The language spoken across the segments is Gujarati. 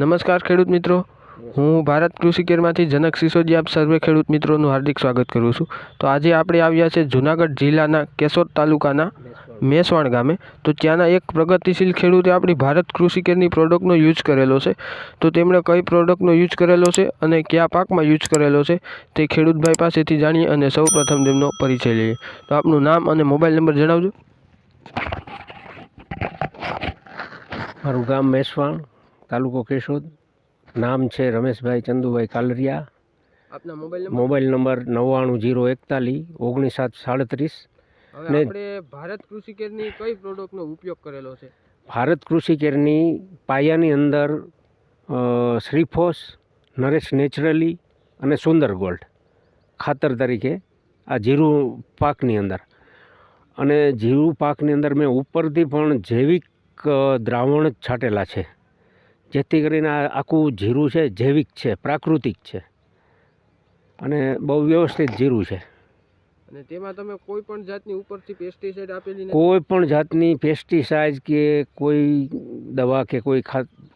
નમસ્કાર ખેડૂત મિત્રો. હું ભારત કૃષિ કેરમાંથી જનક સિસોદિયા આપ સર્વે ખેડૂત મિત્રોનું હાર્દિક સ્વાગત કરું છું. તો આજે આપણે આવ્યા છે જુનાગઢ જિલ્લાના કેશોદ તાલુકાના મેસવાણ ગામે. તો ત્યાંના એક પ્રગતિશીલ ખેડૂતે આપણી ભારત કૃષિ કેરની પ્રોડક્ટનો યુઝ કરેલો છે. તો તેમણે કઈ પ્રોડક્ટનો યુઝ કરેલો છે અને કયા પાકમાં યુઝ કરેલો છે તે ખેડૂતભાઈ પાસેથી જાણીએ અને સૌપ્રથમ તેમનો પરિચય લઈએ. તો આપનું નામ અને મોબાઈલ નંબર જણાવજો. મારું ગામ મેસવાણ. તાલુકો કેશોદ. નામ છે રમેશભાઈ ચંદુભાઈ કાલરિયા. આપના મોબાઈલ નંબર? મોબાઈલ નંબર નવ્વાણું જીરો એકતાલીસ ઓગણીસ સાત સાડત્રીસ. ને- આપણે ભારત કૃષિ કેરની કઈ પ્રોડક્ટનો ઉપયોગ કરેલો છે? ભારત કૃષિ કેરની પાયાની અંદર શ્રીફોસ નરેશ નેચરલી અને સુંદર ગોલ્ડ. ખાતર તરીકે આ જીરું પાકની અંદર. અને જીરું પાકની અંદર મેં ઉપરથી પણ જૈવિક દ્રાવણ જ છાંટેલા છે. જેથી કરીને આ આખું જીરું છે જૈવિક છે પ્રાકૃતિક છે. અને બહુ વ્યવસ્થિત જીરું છે. અને તેમાં તમે કોઈ પણ જાતની ઉપરથી પેસ્ટિસાઇડ આપેલી કોઈ પણ જાતની પેસ્ટિસાઇડ કે કોઈ દવા કે કોઈ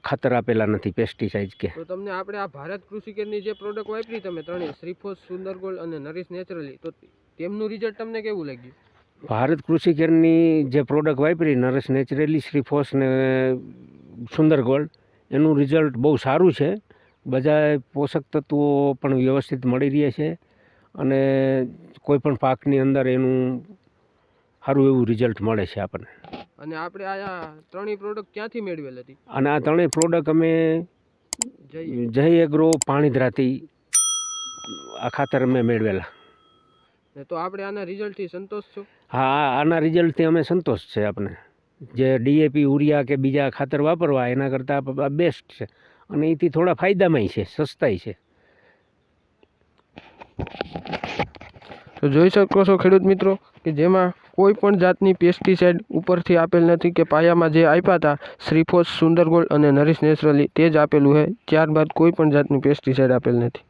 ખાતર આપેલા નથી પેસ્ટિસાઇડ કે. તો તમને આપણે આ ભારત કૃષિ કેરની જે પ્રોડક્ટ વાપરી તમે ત્રણેય શ્રીફોસ સુંદર ગોલ્ડ અને નરીશ નેચરલી તો તેમનું રિઝલ્ટ તમને કેવું લાગ્યું? ભારત કૃષિ કેરની જે પ્રોડક્ટ વાપરી નરેશ નેચરલી શ્રીફોસ ને સુંદર ગોલ્ડ એનું રિઝલ્ટ બહુ સારું છે. બધા પોષક તત્વો પણ વ્યવસ્થિત મળી રહે છે અને કોઈપણ પાકની અંદર એનું સારું એવું રિઝલ્ટ મળે છે આપણને. અને આપણે આ ત્રણેય પ્રોડક્ટ ક્યાંથી મેળવેલ હતી? અને આ ત્રણેય પ્રોડક્ટ અમે જય એગ્રો પાણીધરાથી આ ખાતર અમે મેળવેલા. તો આપણે આના રિઝલ્ટથી સંતોષ છો? હા આના રિઝલ્ટથી અમે સંતોષ છે આપણે જે ડીએપી યુરિયા કે બીજા ખાતર વાપરવા, એના કરતાં બેસ્ટ છે. અને એથી થોડા ફાયદામાંય છે, સસ્તાય છે. તો જોઈ શકો છો ખેડૂત મિત્રો કે જેમાં કોઈ પણ જાતની પેસ્ટિસાઇડ ઉપરથી આપેલ નથી કે પાયામાં જે આપ્યા હતા શ્રીફોસ સુંદર ગોલ્ડ અને નરીશ નેચરલી તે જ આપેલું છે. ત્યારબાદ કોઈ પણ જાતનું પેસ્ટિસાઇડ આપેલ નથી.